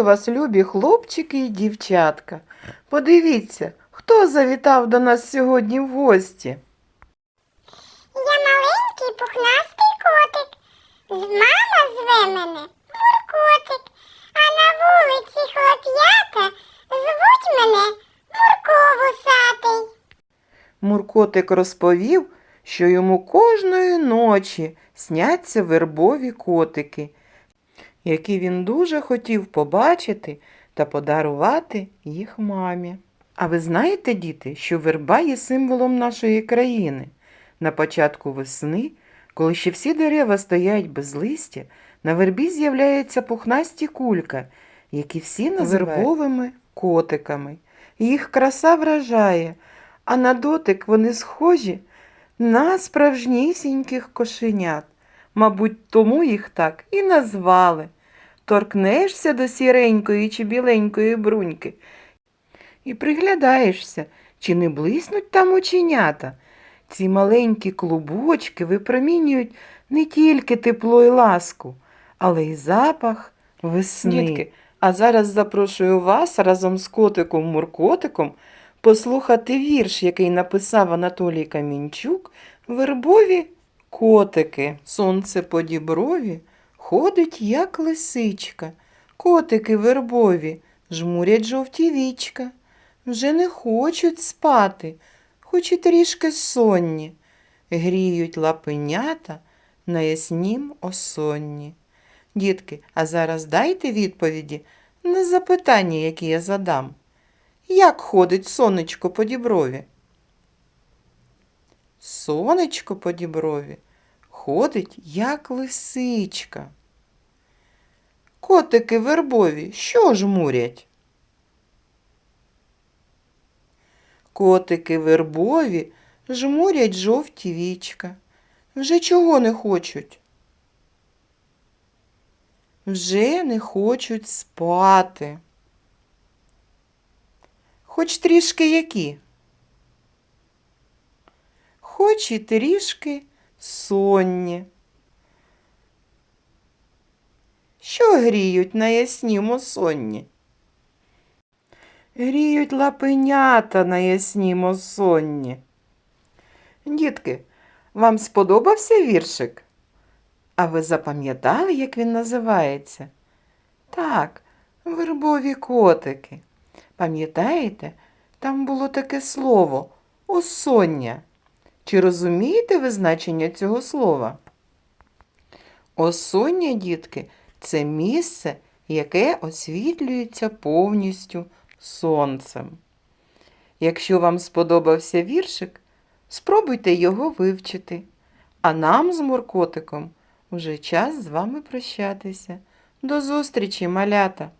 Вітаю вас, любі хлопчики і дівчатка. Подивіться, хто завітав до нас сьогодні в гості. Я маленький пухнастий котик. З мама зве мене Муркотик, а на вулиці хлоп'ята звуть мене Мурко вусатий. Муркотик розповів, що йому кожної ночі сняться вербові котики, які він дуже хотів побачити та подарувати їх мамі. А ви знаєте, діти, що верба є символом нашої країни? На початку весни, коли ще всі дерева стоять без листя, на вербі з'являються пухнасті кулька, які всі називають вербовими котиками. Їх краса вражає, а на дотик вони схожі на справжнісіньких кошенят. Мабуть, тому їх так і назвали. Торкнешся до сіренької чи біленької бруньки і приглядаєшся, чи не блиснуть там оченята. Ці маленькі клубочки випромінюють не тільки тепло і ласку, але й запах весни. Дітки, а зараз запрошую вас разом з котиком Муркотиком послухати вірш, який написав Анатолій Камінчук Вербові котики. Сонце по діброві ходить, як лисичка. Котики вербові жмурять жовті вічка. Вже не хочуть спати, хоч і трішки сонні. Гріють лапенята на яснім осонні. Дітки, а зараз дайте відповіді на запитання, які я задам. Як ходить сонечко по діброві? Сонечко по діброві ходить, як лисичка. Котики вербові що ж мурять? Котики вербові жмурять жовті вічка. Вже чого не хочуть? Вже не хочуть спати. Хоч трішки які? Хоч і трішки сонні. Що гріють на яснім осонні? Гріють лапенята на яснім осонні. Дітки, вам сподобався віршик? А ви запам'ятали, як він називається? Так, вербові котики. Пам'ятаєте, там було таке слово осоння. Чи розумієте ви значення цього слова? Осоння, дітки, це місце, яке освітлюється повністю сонцем. Якщо вам сподобався віршик, спробуйте його вивчити. А нам з Муркотиком вже час з вами прощатися. До зустрічі, малята!